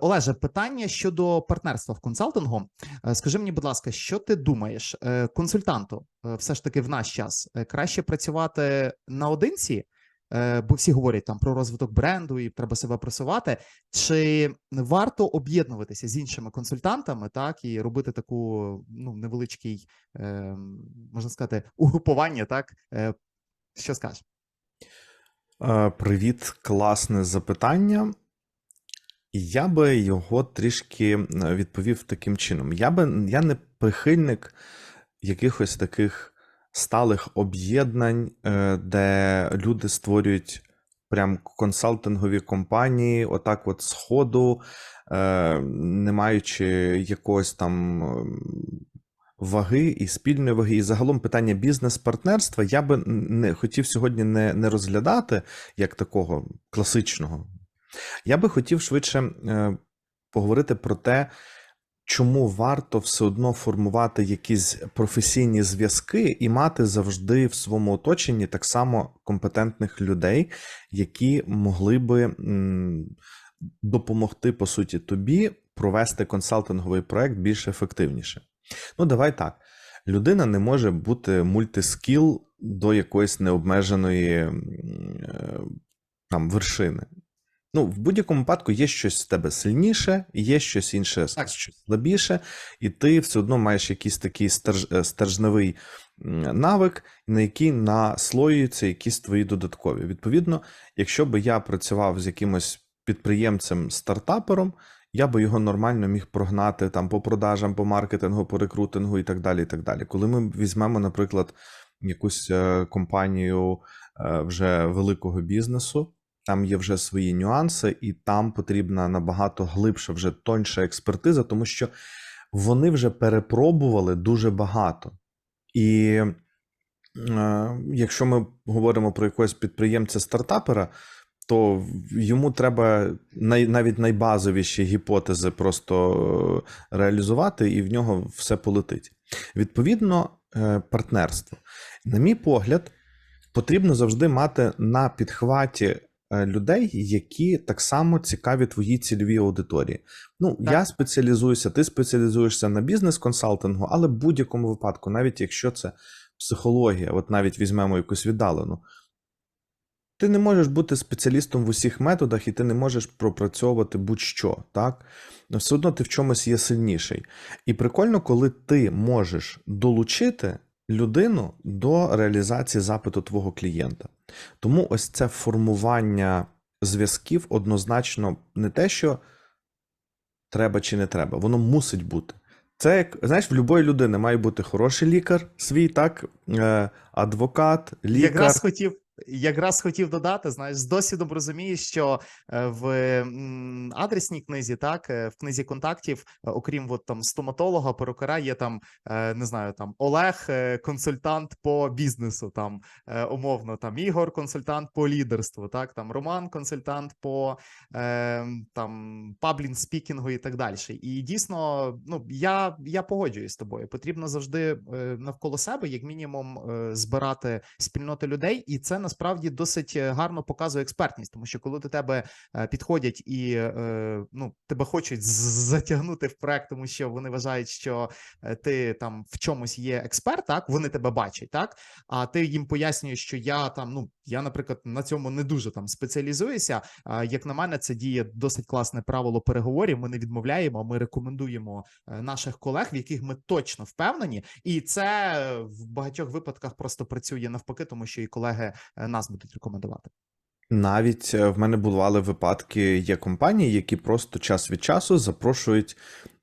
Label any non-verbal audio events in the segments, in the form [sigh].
Олеже, питання щодо партнерства в консалтингу. Е, Скажи мені, будь ласка, що ти думаєш, е, консультанту е, все ж таки в наш час краще працювати наодинці, бо всі говорять там про розвиток бренду і треба себе просувати. Чи варто об'єднуватися з іншими консультантами, так і робити таку ну невеличкий, можна сказати, угрупування, так що скажеш? Привіт, класне запитання. Я би його трішки відповів таким чином. Я би я не прихильник якихось таких сталих об'єднань, е, де люди створюють прям консалтингові компанії, отак от з ходу, е, не маючи якогось там ваги і спільної ваги. І загалом питання бізнес-партнерства я би не хотів сьогодні не, не розглядати як такого класичного. Я би хотів швидше е, поговорити про те, чому варто все одно формувати якісь професійні зв'язки і мати завжди в своєму оточенні так само компетентних людей, які могли би допомогти, по суті, тобі провести консалтинговий проект більш ефективніше. Ну, давай так. Людина не може бути мультискіл до якоїсь необмеженої е, там вершини. Ну, в будь-якому випадку є щось з тебе сильніше, є щось інше Так. щось слабіше, і ти все одно маєш якийсь такий стержневий стержневий навик, на який наслоюються якісь твої додаткові. Відповідно, якщо би я працював з якимось підприємцем стартапером, я би його нормально міг прогнати там по продажам, по маркетингу, по рекрутингу і так далі. і так далі. Коли ми візьмемо, наприклад, якусь е, компанію е, вже великого бізнесу, там є вже свої нюанси, і там потрібна набагато глибша, вже тоньша експертиза, тому що вони вже перепробували дуже багато. І е, якщо ми говоримо про якогось підприємця-стартапера, то йому треба най, навіть найбазовіші гіпотези просто е, реалізувати, і в нього все полетить. Відповідно, е, партнерство. На мій погляд, потрібно завжди мати на підхваті людей, які так само цікаві твоїй цільовій аудиторії. Ну, Так. я спеціалізуюся, ти спеціалізуєшся на бізнес-консалтингу, але в будь-якому випадку, навіть якщо це психологія, от навіть візьмемо якусь віддалену. Ти не можеш бути спеціалістом в усіх методах, і ти не можеш пропрацьовувати будь-що, так? Все одно ти в чомусь є сильніший. І прикольно, коли ти можеш долучити людину до реалізації запиту твого клієнта. Тому ось це формування зв'язків однозначно не те, що треба чи не треба, воно мусить бути. Це як знаєш, в будь-якої людини має бути хороший лікар, свій так, е, адвокат, лікар. Якраз хотів, якраз хотів додати, знаєш, з досвідом розумію, що е, в адресній книзі, так, е, в книзі контактів, е, окрім от, там стоматолога, перукара, є там, не знаю, там Олег, консультант по бізнесу, там умовно, там Ігор, консультант по лідерству, так, там Роман, консультант по там паблін спікінгу і так далі. І дійсно, ну я, я погоджуюсь з тобою. Потрібно завжди навколо себе, як мінімум, збирати спільноти людей, і це насправді досить е, гарно показує експертність, тому що коли до тебе е, підходять і е, ну тебе хочуть затягнути в проект, тому що вони вважають, що ти там в чомусь є експерт, так вони тебе бачать, так а ти їм пояснюєш, що я там, ну я, наприклад, на цьому не дуже там спеціалізуюся. Як на мене, це діє досить класне правило переговорів. Ми не відмовляємо, ми рекомендуємо наших колег, в яких ми точно впевнені, і це в багатьох випадках просто працює навпаки, тому що і колеги нас будуть рекомендувати. Навіть е, в мене бували випадки, є компанії, які просто час від часу запрошують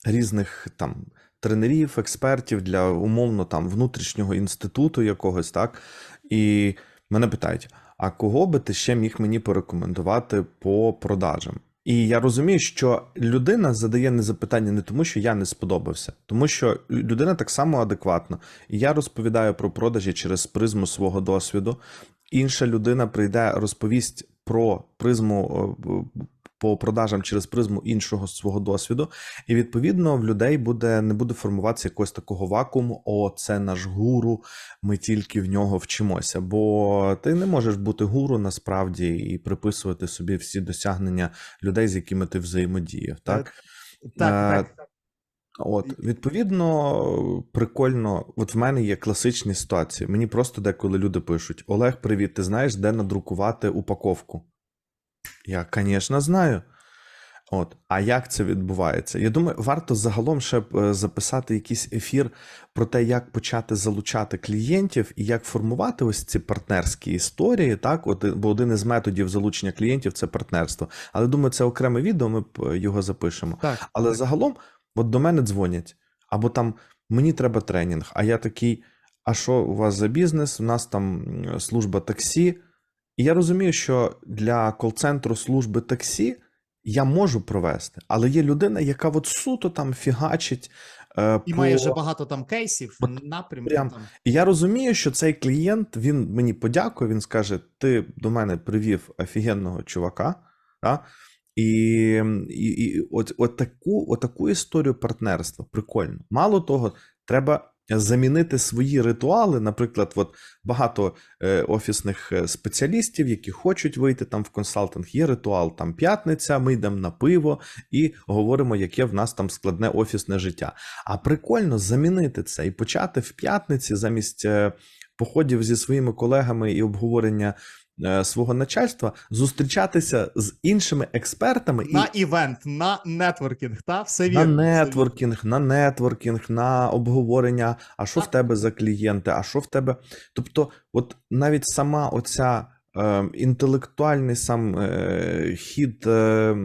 різних там тренерів, експертів для умовно там внутрішнього інституту якогось, так. І мене питають: а кого би ти ще міг мені порекомендувати по продажам? І я розумію, що людина задає не запитання не тому, що я не сподобався, тому що людина так само адекватна. І я розповідаю про продажі через призму свого досвіду. Інша людина прийде, розповість про призму е, по продажам через призму іншого свого досвіду, і відповідно в людей буде не буде формуватися якогось такого вакууму. О, це наш гуру. Ми тільки в нього вчимося. Бо ти не можеш бути гуру насправді і приписувати собі всі досягнення людей, з якими ти взаємодіяв. Так, Так, Е, так. От, відповідно, прикольно. От в мене є класичні ситуації. Мені просто деколи люди пишуть: Олег, привіт, ти знаєш, де надрукувати упаковку? Я, звісно, знаю. От, а як це відбувається? Я думаю, варто загалом ще е, записати якийсь ефір про те, як почати залучати клієнтів і як формувати ось ці партнерські історії. Так, от, е, бо один із методів залучення клієнтів це партнерство. Але думаю, це окреме відео, ми е, його запишемо. так. Але загалом, от до мене дзвонять, або там мені треба тренінг, а я такий: а що у вас за бізнес? У нас там служба таксі. І я розумію, що для кол-центру служби таксі я можу провести, але є людина, яка от суто там фігачить. Е, І по... має вже багато там кейсів, напрямків. прям Там. І я розумію, що цей клієнт він мені подякує. Він скаже: Ти до мене привів офігенного чувака. Да? І, і, і от, от, таку, от таку історію партнерства прикольно. Мало того, треба замінити свої ритуали. Наприклад, от багато е, офісних е, спеціалістів, які хочуть вийти там в консалтинг. Є ритуал там п'ятниця. Ми йдемо на пиво і говоримо, яке в нас там складне офісне життя. А прикольно замінити це і почати в п'ятниці замість е, походів зі своїми колегами і обговорення свого начальства зустрічатися з іншими експертами На і івент, на нетворкінг, та все на вірно. все нетворкінг, на нетворкінг, на обговорення. А що в тебе за клієнти? А що в тебе? Тобто, от навіть сама оця. е, Інтелектуальний сам е, хід е,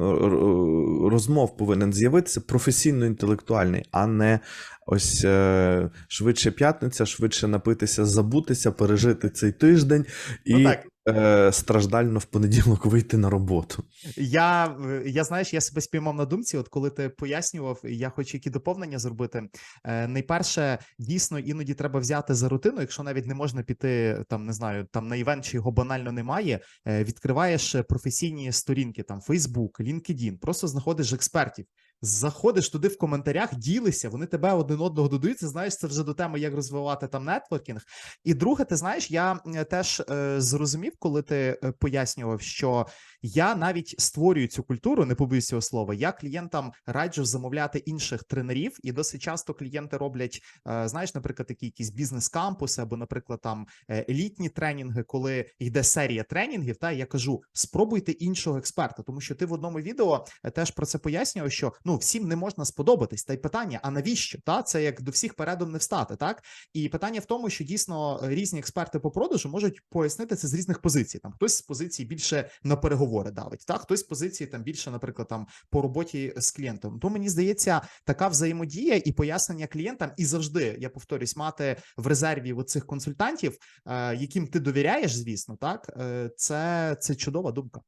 розмов повинен з'явитися професійно-інтелектуальний, а не ось е, швидше п'ятниця, швидше напитися, забутися, пережити цей тиждень і Ну так. Е, страждально в понеділок вийти на роботу. Я, е, я знаєш, я себе спіймав на думці, от коли ти пояснював, я хочу які доповнення зробити. Е, найперше, дійсно, іноді треба взяти за рутину, якщо навіть не можна піти там, не знаю, там на івент чи його банально немає. Е, відкриваєш е, професійні сторінки, там Facebook, LinkedIn, просто знаходиш експертів. Заходиш туди в коментарях, ділися, вони тебе один одного додаються. Знаєш, це вже до теми, як розвивати там нетворкінг. І друге, ти знаєш, я е, теж е, зрозумів, коли ти е, пояснював, що я навіть створюю цю культуру, не побоюсь цього слова. Я клієнтам раджу замовляти інших тренерів, і досить часто клієнти роблять, е, знаєш, наприклад, такі якісь бізнес-кампуси, або, наприклад, там е, елітні тренінги, коли йде серія тренінгів. Та я кажу: спробуйте іншого експерта, тому що ти в одному відео теж про це пояснював, що ну всім не можна сподобатись. Та й питання: а навіщо? Та це як до всіх передом не встати, так і питання в тому, що дійсно е, різні експерти по продажу можуть пояснити це з різних позицій. Там хтось з позиції більше на переговори давить, так хтось з позиції там більше, наприклад, там по роботі з клієнтом. То мені здається, така взаємодія і пояснення клієнтам, і завжди я повторюсь, мати в резерві оцих консультантів, е, яким ти довіряєш, звісно, так е, це, це чудова думка.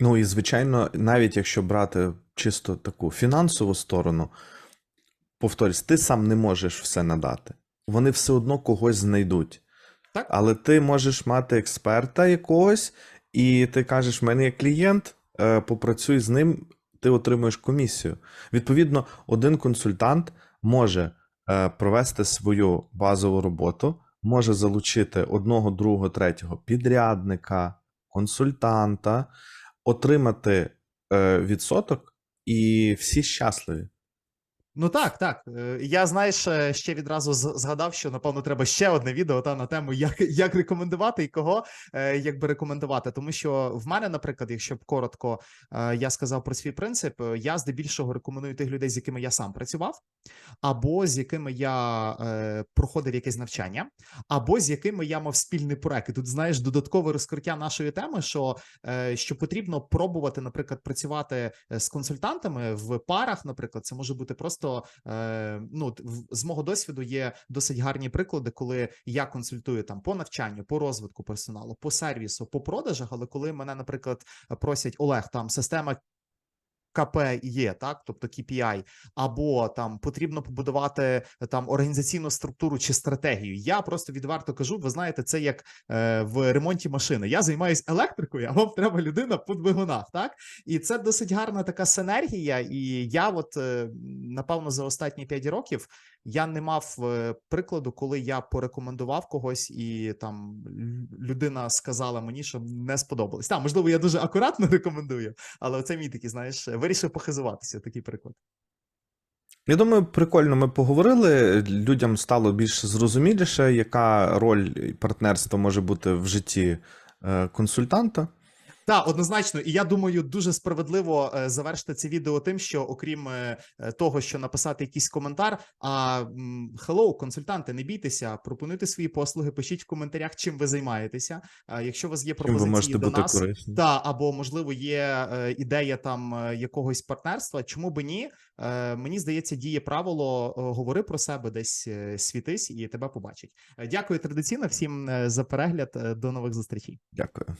Ну і звичайно, навіть якщо брати чисто таку фінансову сторону, повторюсь, ти сам не можеш все надати. Вони все одно когось знайдуть. Так. Але ти можеш мати експерта якогось, і ти кажеш: в мене є клієнт, е, попрацюй з ним, ти отримуєш комісію. Відповідно, один консультант може е, провести свою базову роботу, може залучити одного, другого, третього підрядника, консультанта, отримати е, відсоток, і всі щасливі. Ну так, так. Е, Я знаєш, е, ще відразу згадав, що напевно треба ще одне відео та на тему, як, як рекомендувати і кого е, як би рекомендувати. Тому що в мене, наприклад, якщо б коротко я сказав про свій принцип, я здебільшого рекомендую тих людей, з якими я сам працював, або з якими я проходив якесь навчання, або з якими я мав спільний проект. І тут знаєш додаткове розкриття нашої теми, що, що потрібно пробувати, наприклад, працювати з консультантами в парах. Наприклад, це може бути просто е, ну з мого досвіду є досить гарні приклади, коли я консультую там по навчанню, по розвитку персоналу, по сервісу, по продажах. Але коли мене, наприклад, просять Олег, там система КП є, так, тобто KPI, або там потрібно побудувати е, там організаційну структуру чи стратегію. Я просто відверто кажу, ви знаєте, це як е, в ремонті машини. Я займаюся електрикою, а вам треба людина по двигунах, так? І це досить гарна така синергія. І я, от е, напевно, за останні 5 років я не мав е, прикладу, коли я порекомендував когось, і там людина сказала мені, що не сподобалось. Так, можливо, я дуже акуратно [laughs] рекомендую, але це мій такий, знаєш, вирішив похизуватися. Такий приклад. Я думаю, прикольно ми поговорили. Людям стало більш зрозуміліше, яка роль партнерства може бути в житті е, консультанта. Так, однозначно, і я думаю, дуже справедливо е, завершити це відео тим, що окрім е, е, того, що написати якийсь коментар, а hello, консультанти, не бійтеся, пропонуйте свої послуги, пишіть в коментарях, чим ви займаєтеся. Якщо у вас є пропозиції до нас, корисні. та або можливо є ідея там якогось партнерства, чому би ні? Мені здається, діє правило говори про себе, десь світись, і тебе побачать. Дякую традиційно всім за перегляд. До нових зустрічей. Дякую.